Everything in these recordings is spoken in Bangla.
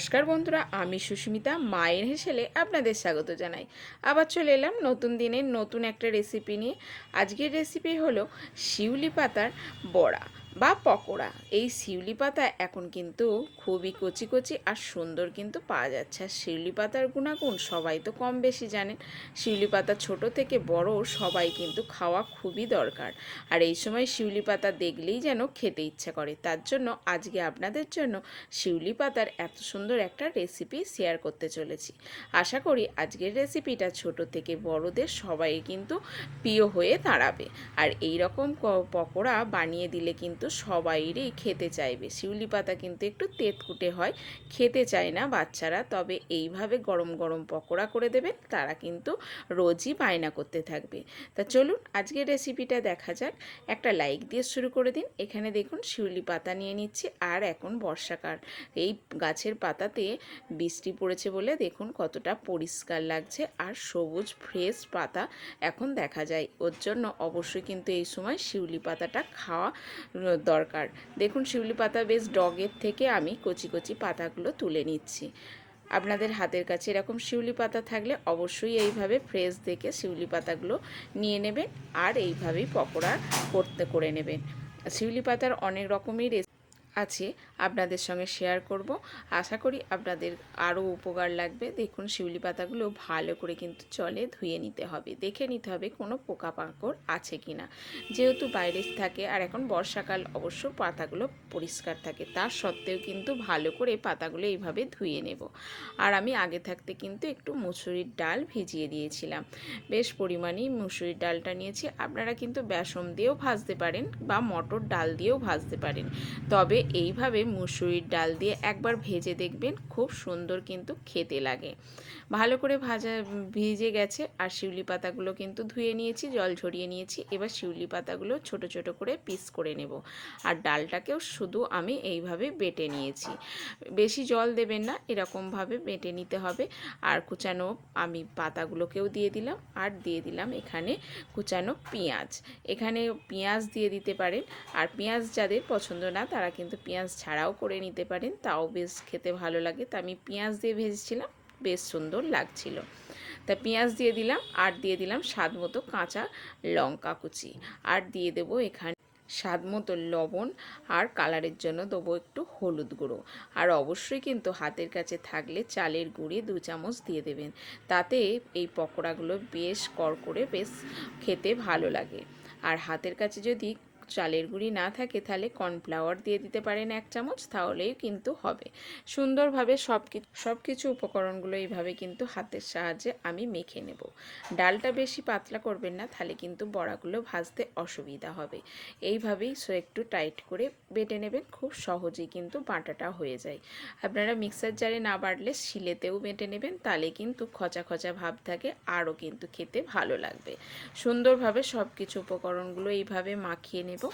নমস্কার বন্ধুরা, আমি সুস্মিতা, মায়ের হেসেলে আপনাদের স্বাগত জানাই। আবার চলে এলাম নতুন দিনের নতুন একটা রেসিপি নিয়ে। আজকের রেসিপি হলো শিউলি পাতার বড়া। বা পকোড়া। এই শিউলি পাতা এখন কিন্তু খুবই কচি কচি আর সুন্দর কিন্তু পাওয়া যাচ্ছে। আর শিউলি পাতার গুণাগুণ সবাই তো কম বেশি জানেন। শিউলি পাতা ছোট থেকে বড় সবাই কিন্তু খাওয়া খুবই দরকার। আর এই সময় শিউলি পাতা দেখলেই যেন খেতে ইচ্ছা করে। তার জন্য আজকে আপনাদের জন্য শিউলি পাতার এত সুন্দর একটা রেসিপি শেয়ার করতে চলেছি। আশা করি আজকের রেসিপিটা ছোট থেকে বড়দের সবাই কিন্তু প্রিয় হয়ে দাঁড়াবে। আর এই রকম পকোড়া বানিয়ে দিলে কিন্তু সবাইরই খেতে চাইবে। শিউলি পাতা কিন্তু একটু তেতকুটে হয়, খেতে চায় না বাচ্চারা। তবে এইভাবে গরম গরম পকোড়া করে দেবেন, তারা কিন্তু রোজই বায়না করতে থাকবে। তা চলুন আজকের রেসিপিটা দেখা যাক। একটা লাইক দিয়ে শুরু করে দিন। এখানে দেখুন শিউলি পাতা নিয়ে নিচ্ছি আর এখন বর্ষাকাল। এই গাছের পাতাতে বৃষ্টি পড়েছে বলে দেখুন কতটা পরিষ্কার লাগছে আর সবুজ ফ্রেশ পাতা এখন দেখা যায়। ওর জন্য অবশ্যই কিন্তু এই সময় শিউলি পাতাটা খাওয়া দরকার। দেখুন, শিউলি পাতা বেশ ডগের থেকে আমি কচি কচি পাতাগুলো তুলে নিচ্ছি। আপনাদের হাতের কাছে এরকম শিউলি পাতা থাকলে অবশ্যই এইভাবে ফ্রেশ দেখে শিউলি পাতাগুলো নিয়ে নেবেন আর এইভাবেই পকোড়া করতে, করে নেবেন। শিউলি পাতার অনেক রকমই রেসিপি আছে, আপনাদের সঙ্গে শেয়ার করব। আশা করি আপনাদের আরও উপকার লাগবে। দেখুন, শিউলি পাতাগুলো ভালো করে কিন্তু জলে ধুয়ে নিতে হবে। দেখে নিতে হবে কোনো পোকা পোকামাকড় আছে কি না যেহেতু বাইরে থাকে আর এখন বর্ষাকাল, অবশ্য পাতাগুলো পরিষ্কার থাকে। তার সত্ত্বেও কিন্তু ভালো করে পাতাগুলো এইভাবে ধুয়ে নেব। আর আমি আগে থাকতে কিন্তু একটু মুসুরির ডাল ভিজিয়ে দিয়েছিলাম। বেশ পরিমাণেই মুসুরির ডালটা নিয়েছি। আপনারা কিন্তু বেসন দিয়েও ভাজতে পারেন বা মটর ডাল দিয়েও ভাজতে পারেন। তবে এইভাবে মুসুরির ডাল দিয়ে একবার ভেজে দেখবেন খুব সুন্দর কিন্তু খেতে লাগে। ভালো করে ভাজা ভিজে গেছে আর শিউলি পাতাগুলো কিন্তু ধুয়ে নিয়েছি, জল ঝরিয়ে নিয়েছি। এবার শিউলি পাতাগুলো ছোট ছোট করে পিস করে নেব আর ডালটাকেও শুধু আমি এইভাবে বেটে নিয়েছি। বেশি জল দেবেন না, এরকমভাবে বেটে নিতে হবে। আর কুচানো আমি পাতাগুলোকেও দিয়ে দিলাম আর দিয়ে দিলাম এখানে কুচানো পেঁয়াজ। এখানে পেঁয়াজ দিয়ে দিতে পারেন। আর পেঁয়াজ যাদের পছন্দ না তারা কিন্তু পেঁয়াজ ছাড়াও করে নিতে পারেন, তাও বেশ খেতে ভালো লাগে। তা আমি পেঁয়াজ দিয়ে ভেজেছিলাম, বেশ সুন্দর লাগছিল। তা পেঁয়াজ দিয়ে দিলাম, আর দিয়ে দিলাম স্বাদ মতো কাঁচা লঙ্কা কুচি। আর দিয়ে দেবো এখানে স্বাদ মতো লবণ, আর কালারের জন্য দেবো একটু হলুদ গুঁড়ো। আর অবশ্যই কিন্তু হাতের কাছে থাকলে চালের গুঁড়ি দু চামচ দিয়ে দেবেন, তাতে এই পকোড়াগুলো বেশ করকরে বেশ খেতে ভালো লাগে। আর হাতের কাছে যদি চালের গুঁড়ি না থাকে, তাহলে কর্নফ্লাওয়ার দিয়ে দিতে পারেন এক চামচ, তাহলেই কিন্তু হবে। সুন্দরভাবে সব সব কিছু উপকরণগুলো এইভাবে কিন্তু হাতের সাহায্যে আমি মেখে নেব। ডালটা বেশি পাতলা করবেন না, তাহলে কিন্তু বড়াগুলো ভাজতে অসুবিধা হবে। এইভাবেই সো একটু টাইট করে বেটে নেবেন, খুব সহজেই কিন্তু বাটাটা হয়ে যায়। আপনারা মিক্সার জারে না বাটলে শিলেতেও বেটে নেবেন, তাহলে কিন্তু খচা খচা ভাব থাকে, আরও কিন্তু খেতে ভালো লাগবে। সুন্দরভাবে সব কিছু উপকরণগুলো এইভাবে মাখিয়ে নেব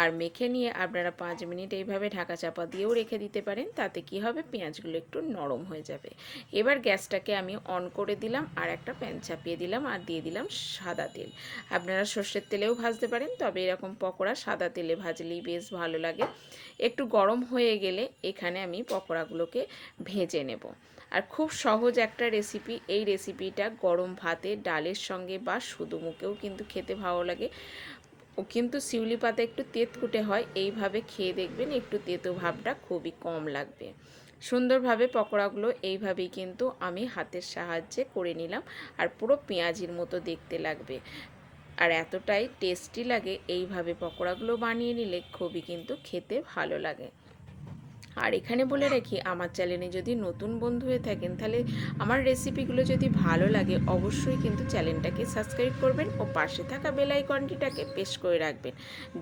আর মেখে নিয়ে আপনারা পাঁচ মিনিট এইভাবে ঢাকা চাপা দিয়েও রেখে দিতে পারেন, তাতে কি হবে? পেঁয়াজগুলো একটু নরম হয়ে যাবে। এবার গ্যাসটাকে আমি অন করে দিলাম, আর একটা প্যান চাপিয়ে দিলাম, আর দিয়ে দিলাম সাদা তেল। আপনারা সর্ষের তেলেও ভাজতে পারেন, তবে এরকম পকোড়া সাদা তেলে ভাজলেই বেশ ভালো লাগে। একটু গরম হয়ে গেলে এখানে আমি পকোড়াগুলোকে ভেজে নেব। আর খুব সহজ একটা রেসিপি, এই রেসিপিটা গরম ভাতে, ডালের সঙ্গে বা শুধু মুখেও কিন্তু খেতে ভালো লাগে। কিন্তু শিউলি পাতা একটু তেতকুটে হয়, এইভাবে খেয়ে দেখবেন একটু তেতো ভাবটা খুবই কম লাগবে। সুন্দরভাবে পকোড়াগুলো এইভাবেই কিন্তু আমি হাতের সাহায্যে করে নিলাম আর পুরো পেঁয়াজির মতো দেখতে লাগবে। আর এতটাই টেস্টি লাগে এইভাবে পকোড়াগুলো বানিয়ে নিলে, খুবই কিন্তু খেতে ভালো লাগে। আর এখানে বলে রাখি, আমার চ্যানেলে যদি নতুন বন্ধু হয়ে থাকেন, তাহলে আমার রেসিপিগুলো যদি ভালো লাগে, অবশ্যই কিন্তু চ্যানেলটাকে সাবস্ক্রাইব করবেন ও পাশে থাকা বেল আইকনটিটাকে প্রেস করে রাখবেন,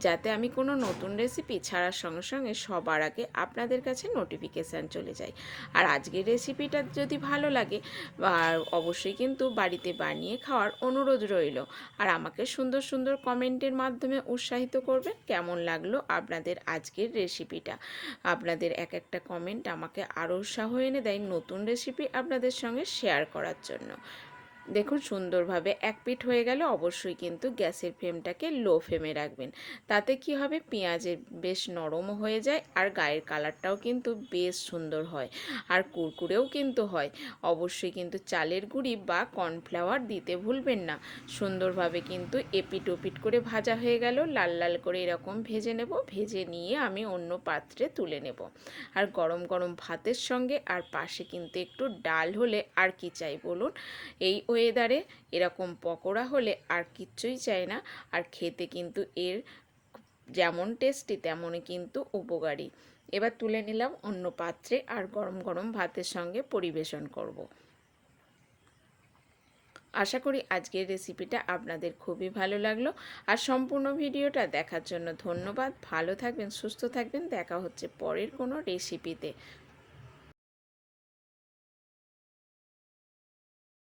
যাতে আমি কোনো নতুন রেসিপি ছাড়ার সঙ্গে সঙ্গে সবার আগে আপনাদের কাছে নোটিফিকেশান চলে যায়। আর আজকের রেসিপিটা যদি ভালো লাগে অবশ্যই কিন্তু বাড়িতে বানিয়ে খাওয়ার অনুরোধ রইল। আর আমাকে সুন্দর সুন্দর কমেন্টের মাধ্যমে উৎসাহিত করবেন, কেমন লাগল আপনাদের আজকের রেসিপিটা আপনাদের এক একটা কমেন্ট আমাকে আরও উৎসাহ এনে দেয় নতুন রেসিপি আপনাদের সঙ্গে শেয়ার করার জন্য। দেখুন সুন্দরভাবে এক পিঠ হয়ে গেলে, অবশ্যই কিন্তু গ্যাসের ফ্লেমটাকে লো ফ্লেমে রাখবেন। তাতে কি হবে? পেঁয়াজের বেশ নরমও হয়ে যায় আর গায়ের কালারটাও কিন্তু বেশ সুন্দর হয় আর কুরকুরেও কিন্তু হয়। অবশ্যই কিন্তু চালের গুঁড়ি বা কর্নফ্লাওয়ার দিতে ভুলবেন না। সুন্দরভাবে কিন্তু এপিট ওপিট করে ভাজা হয়ে গেল, লাল লাল করে এরকম ভেজে নেব, ভেজে নিয়ে আমি অন্য পাত্রে তুলে নেব। আর গরম গরম ভাতের সঙ্গে আর পাশে কিন্তু একটু ডাল হলে আর কি চাই বলুন? এই ওয়েদারে এরকম পকোড়া হলে আর কিচ্ছুই চাই না। আর খেতে কিন্তু এর যেমন টেস্টি তেমনই কিন্তু উপকারী। এবার তুলে নিলাম অন্য পাত্রে আর গরম গরম ভাতের সঙ্গে পরিবেশন করব। আশা করি আজকের রেসিপিটা আপনাদের খুবই ভালো লাগল। আর সম্পূর্ণ ভিডিওটা দেখার জন্য ধন্যবাদ। ভালো থাকবেন, সুস্থ থাকবেন। দেখা হচ্ছে পরের কোনো রেসিপিতে